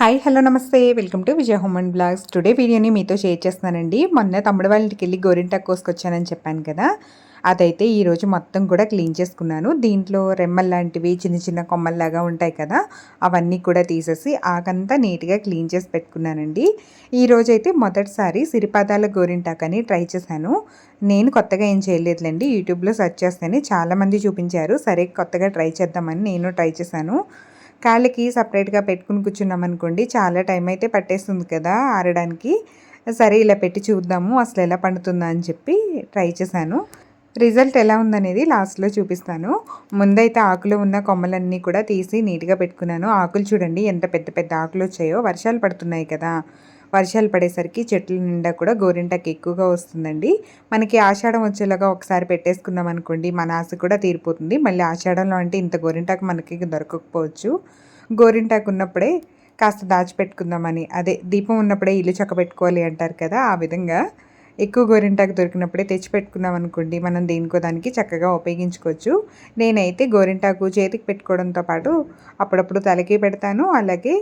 Hi hello నమస్తే. Welcome to Vijaya home and blogs today వీడియోని మీతో షేర్ చేస్తున్నానండి. మొన్న తమ్ముడు వాళ్ళ ఇంటికి వెళ్ళి గోరింటాకు కోసుకొచ్చానని చెప్పాను కదా. అదైతే ఈరోజు మొత్తం కూడా క్లీన్ చేసుకున్నాను. దీంట్లో రెమ్మల్ లాంటివి చిన్న చిన్న కొమ్మల్లాగా ఉంటాయి కదా. అవన్నీ కూడా తీసేసి ఆకంతా నీట్గా క్లీన్ చేసి పెట్టుకున్నానండి. ఈరోజు అయితే మొదటిసారి సిరిపాదాల గోరింటాకని అని ట్రై చేశాను. నేను కొత్తగా ఏం చేయలేదులేండి. యూట్యూబ్లో సెర్చ్ చేస్తేనే చాలామంది చూపించారు. సరే కొత్తగా ట్రై చేద్దామని నేను ట్రై చేశాను. కాళ్ళకి సపరేట్గా పెట్టుకుని కూర్చున్నాం అనుకోండి చాలా టైం అయితే పట్టేస్తుంది కదా ఆరడానికి. సరే ఇలా పెట్టి చూద్దాము అసలు ఎలా పండుతుందా అని చెప్పి ట్రై చేశాను. రిజల్ట్ ఎలా ఉందనేది లాస్ట్లో చూపిస్తాను. ముందైతే ఆకులు ఉన్న కొమ్మలన్నీ కూడా తీసి నీట్గా పెట్టుకున్నాను. ఆకులు చూడండి ఎంత పెద్ద పెద్ద ఆకులు వచ్చాయో. వర్షాలు పడుతున్నాయి కదా. వర్షాలు పడేసరికి చెట్ల నిండా కూడా గోరింటాకు ఎక్కువగా వస్తుందండి. మనకి ఆషాఢం వచ్చేలాగా ఒకసారి పెట్టేసుకున్నాం అనుకోండి మన ఆశ కూడా తీరిపోతుంది. మళ్ళీ ఆషాఢంలో అంటే ఇంత గోరింటాకు మనకి దొరకకపోవచ్చు. గోరింటాకు ఉన్నప్పుడే కాస్త దాచిపెట్టుకుందామని అదే దీపం ఉన్నప్పుడే ఇల్లు చక్కబెట్టుకోవాలి అంటారు కదా ఆ విధంగా ఎక్కువ గోరింటాకు దొరికినప్పుడే తెచ్చిపెట్టుకున్నాం అనుకోండి మనం దేనికో దానికి చక్కగా ఉపయోగించుకోవచ్చు. నేనైతే గోరింటాకు చేతికి పెట్టుకోవడంతో పాటు అప్పుడప్పుడు తలకి పెడతాను అలాగే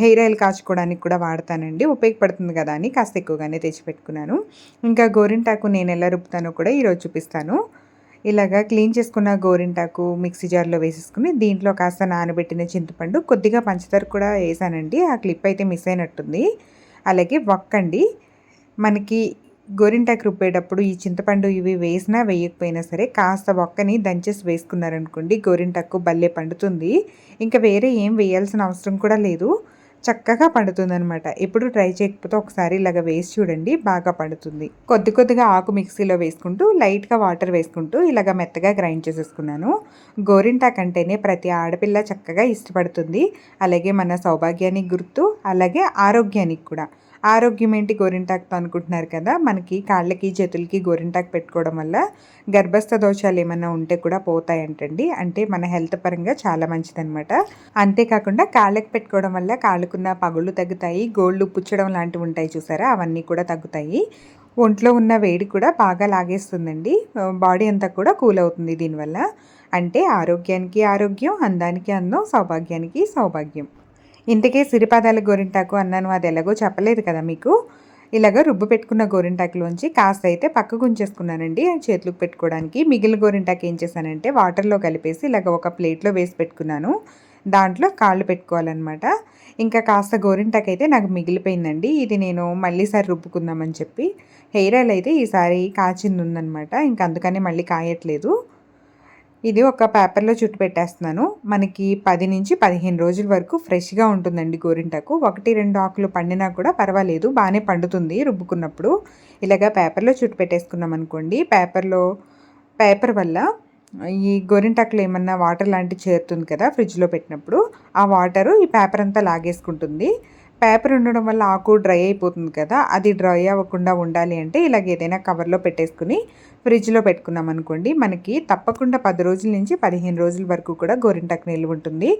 హెయిర్ ఆయిల్ కాచుకోవడానికి కూడా వాడతానండి. ఉపయోగపడుతుంది కదా అని కాస్త ఎక్కువగానే తెచ్చిపెట్టుకున్నాను. ఇంకా గోరింటాకు నేను ఎలా రుపుతానో కూడా ఈరోజు చూపిస్తాను. ఇలాగా క్లీన్ చేసుకున్న గోరింటాకు మిక్సీ జార్లో వేసేసుకుని దీంట్లో కాస్త నానబెట్టిన చింతపండు కొద్దిగా పంచదార కూడా వేసానండి. ఆ క్లిప్ అయితే మిస్ అయినట్టుంది. అలాగే వక్కండి. మనకి గోరింటాకు రుబ్బేటప్పుడు ఈ చింతపండు ఇవి వేసినా వేయకపోయినా సరే కాస్త ఒక్కని దంచేసి వేసుకున్నారనుకోండి గోరింటాకు భలే పండుతుంది. ఇంకా వేరే ఏం వేయాల్సిన అవసరం కూడా లేదు. చక్కగా పండుతుంది అనమాట ఎప్పుడు ట్రై చేయకపోతే ఒకసారి ఇలాగ వేసి చూడండి బాగా పండుతుంది. కొద్ది కొద్దిగా ఆకు మిక్సీలో వేసుకుంటూ లైట్గా వాటర్ వేసుకుంటూ ఇలాగ మెత్తగా గ్రైండ్ చేసేసుకున్నాను. గోరింటాక్ అంటేనే ప్రతి ఆడపిల్ల చక్కగా ఇష్టపడుతుంది. అలాగే మన సౌభాగ్యానికి గుర్తు అలాగే ఆరోగ్యానికి కూడా. ఆరోగ్యం ఏంటి గోరింటాకుతో అనుకుంటున్నారు కదా? మనకి కాళ్ళకి చేతులకి గోరింటాకు పెట్టుకోవడం వల్ల గర్భస్థ దోషాలు ఏమైనా ఉంటే కూడా పోతాయంటండి. అంటే మన హెల్త్ పరంగా చాలా మంచిదనమాట అంతేకాకుండా కాళ్ళకి పెట్టుకోవడం వల్ల కాళ్ళకున్న పగుళ్ళు తగ్గుతాయి గోళ్ళు పుచ్చడం లాంటివి ఉంటాయి చూసారా? అవన్నీ కూడా తగ్గుతాయి. ఒంట్లో ఉన్న వేడి కూడా బాగా లాగేస్తుందండి. బాడీ అంతా కూడా కూల్ అవుతుంది దీనివల్ల. అంటే ఆరోగ్యానికి ఆరోగ్యం అందానికి అందం సౌభాగ్యానికి సౌభాగ్యం. ఇంతకే సిరిపాదాల గోరింటాకు అన్నాను అది ఎలాగో చెప్పలేదు కదా మీకు? ఇలాగ రుబ్బు పెట్టుకున్న గోరింటాకులోంచి కాస్త అయితే పక్కకు ఉంచేసుకున్నానండి చేతులకు పెట్టుకోవడానికి. మిగిలిన గోరింటాకు ఏం చేశానంటే వాటర్లో కలిపేసి ఇలాగ ఒక ప్లేట్లో వేసి పెట్టుకున్నాను. దాంట్లో కాళ్ళు పెట్టుకోవాలన్నమాట. ఇంకా కాస్త గోరింటాకు అయితే నాకు మిగిలిపోయిందండి. ఇది నేను మళ్ళీసారి రుబ్బుకుందామని చెప్పి. హెయిర్ ఆయిల్ అయితే ఈసారి కాచింది ఉందనమాట ఇంకా అందుకని మళ్ళీ కాయట్లేదు. ఇది ఒక పేపర్లో చుట్టు పెట్టేస్తున్నాను. మనకి పది నుంచి పదిహేను రోజుల వరకు ఫ్రెష్గా ఉంటుందండి గోరింటాకు. ఒకటి రెండు ఆకులు పండినా కూడా పర్వాలేదు బాగానే పండుతుంది రుబ్బుకున్నప్పుడు. ఇలాగా పేపర్లో చుట్టు పెట్టేసుకున్నాం అనుకోండి. పేపర్లో పేపర్ వల్ల ఈ గోరింటాకులో ఏమన్నా వాటర్ లాంటివి చేరుతుంది కదా ఫ్రిడ్జ్లో పెట్టినప్పుడు ఆ వాటరు ఈ పేపర్ అంతా లాగేసుకుంటుంది. పేపర్ ఉండడం వల్ల ఆకు డ్రై అయిపోతుంది కదా అది డ్రై అవ్వకుండా ఉండాలి అంటే ఇలాగ ఏదైనా కవర్లో పెట్టేసుకుని ఫ్రిడ్జ్లో పెట్టుకున్నాం అనుకోండి మనకి తప్పకుండా పది రోజుల నుంచి పదిహేను రోజుల వరకు కూడా గోరింటాకు నిల్వ ఉంటుంది.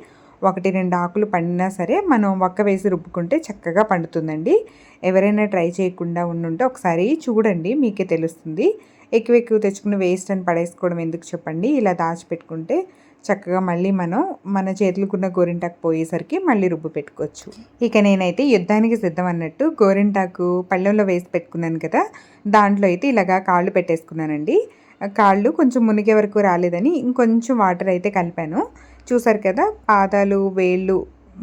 ఒకటి రెండు ఆకులు పండినా సరే మనం ఒక్క వేసి రుబ్బుకుంటే చక్కగా పండుతుందండి. ఎవరైనా ట్రై చేయకుండా ఉండుంటే ఒకసారి చూడండి మీకే తెలుస్తుంది. ఎక్కువ ఎక్కువ తెచ్చుకుని వేస్ట్ అని పడేసుకోవడం ఎందుకు చెప్పండి? ఇలా దాచిపెట్టుకుంటే చక్కగా మళ్ళీ మనం మన చేతులకున్న గోరింటాకు పోయేసరికి మళ్ళీ రుబ్బు పెట్టుకోవచ్చు. ఇక నేనైతే యుద్ధానికి సిద్ధం అన్నట్టు గోరింటాకు పళ్ళెంలో వేసి పెట్టుకున్నాను కదా దాంట్లో అయితే ఇలాగా కాళ్ళు పెట్టేసుకున్నానండి. కాళ్ళు కొంచెం మునిగే వరకు రాలేదని ఇంకొంచెం వాటర్ అయితే కలిపాను. చూసారు కదా పాదాలు వేళ్ళు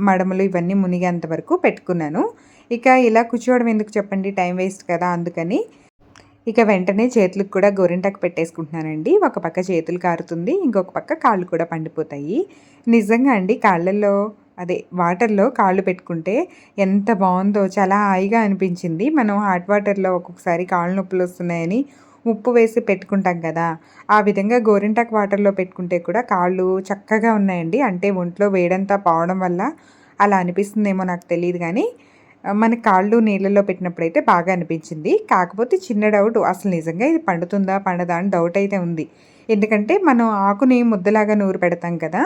మడమలు ఇవన్నీ మునిగేంత వరకు పెట్టుకున్నాను. ఇక ఇలా కూర్చోవడం ఎందుకు చెప్పండి టైం వేస్ట్ కదా అందుకని. ఇక వెంటనే చేతులకు కూడా గోరింటాకు పెట్టేసుకుంటున్నానండి. ఒక పక్క చేతులు కారుతుంది ఇంకొక పక్క కాళ్ళు కూడా పండిపోతాయి. నిజంగా అండి కాళ్ళల్లో అదే వాటర్లో కాళ్ళు పెట్టుకుంటే ఎంత బాగుందో చాలా హాయిగా అనిపించింది. మనం హాట్ వాటర్లో ఒక్కొక్కసారి కాళ్ళు నొప్పులు వస్తున్నాయని ఉప్పు వేసి పెట్టుకుంటాం కదా. ఆ విధంగా గోరింటాకు వాటర్లో పెట్టుకుంటే కూడా కాళ్ళు చక్కగా ఉన్నాయండి. అంటే ఒంట్లో వేడంతా పోవడం వల్ల అలా అనిపిస్తుందేమో నాకు తెలియదు కానీ మన కాళ్ళు నీళ్ళలో అయితే బాగా అనిపించింది. కాకపోతే చిన్న డౌట్ అసలు నిజంగా ఇది పండుతుందా పండదా అని డౌట్ అయితే ఉంది. ఎందుకంటే మనం ఆకుని ముద్దలాగా నూరు పెడతాం కదా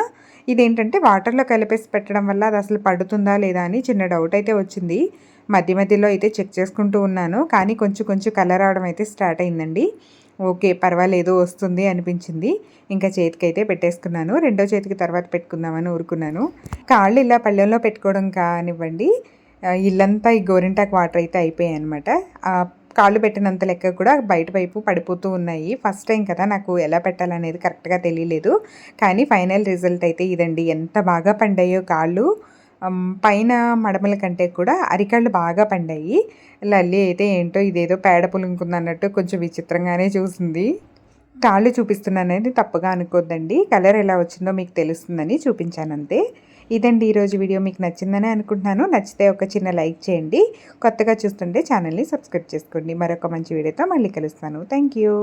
ఇదేంటంటే వాటర్లో కలిపేసి పెట్టడం వల్ల అది అసలు పడుతుందా లేదా అని చిన్న డౌట్ అయితే వచ్చింది. మధ్య మధ్యలో అయితే చెక్ చేసుకుంటూ ఉన్నాను కానీ కొంచెం కొంచెం కలర్ రావడం అయితే స్టార్ట్ అయిందండి. ఓకే పర్వాలేదు వస్తుంది అనిపించింది. ఇంకా చేతికి అయితే పెట్టేసుకున్నాను. రెండో చేతికి తర్వాత పెట్టుకుందామని ఊరుకున్నాను. కాళ్ళు ఇలా పళ్ళెంలో పెట్టుకోవడం కానివ్వండి ఇల్లంతా ఈ గోరింటాకు వాటర్ అయితే అయిపోయాయి అనమాట కాళ్ళు పెట్టినంత లెక్క కూడా బయట వైపు పడిపోతూ ఉన్నాయి. ఫస్ట్ టైం కదా నాకు ఎలా పెట్టాలనేది కరెక్ట్గా తెలియలేదు. కానీ ఫైనల్ రిజల్ట్ అయితే ఇదండి. ఎంత బాగా పండాయో కాళ్ళు. పైన మడమల కంటే కూడా అరికాళ్ళు బాగా పండాయి. లల్లి అయితే ఏంటో ఇదేదో పేడ పులుంకుంది అన్నట్టు కొంచెం విచిత్రంగానే చూసింది. కాళ్ళు చూపిస్తున్నానని తప్పుగా అనుకోద్దండి. కలర్ ఎలా వచ్చిందో మీకు తెలుస్తుందని చూపించానంతే. ఇదండి ఈరోజు వీడియో మీకు నచ్చిందని అనుకుంటున్నాను. నచ్చితే ఒక చిన్న లైక్ చేయండి. కొత్తగా చూస్తుంటే ఛానల్ని సబ్స్క్రైబ్ చేసుకోండి. మరొక మంచి వీడియోతో మళ్ళీ కలుస్తాను. Thank you.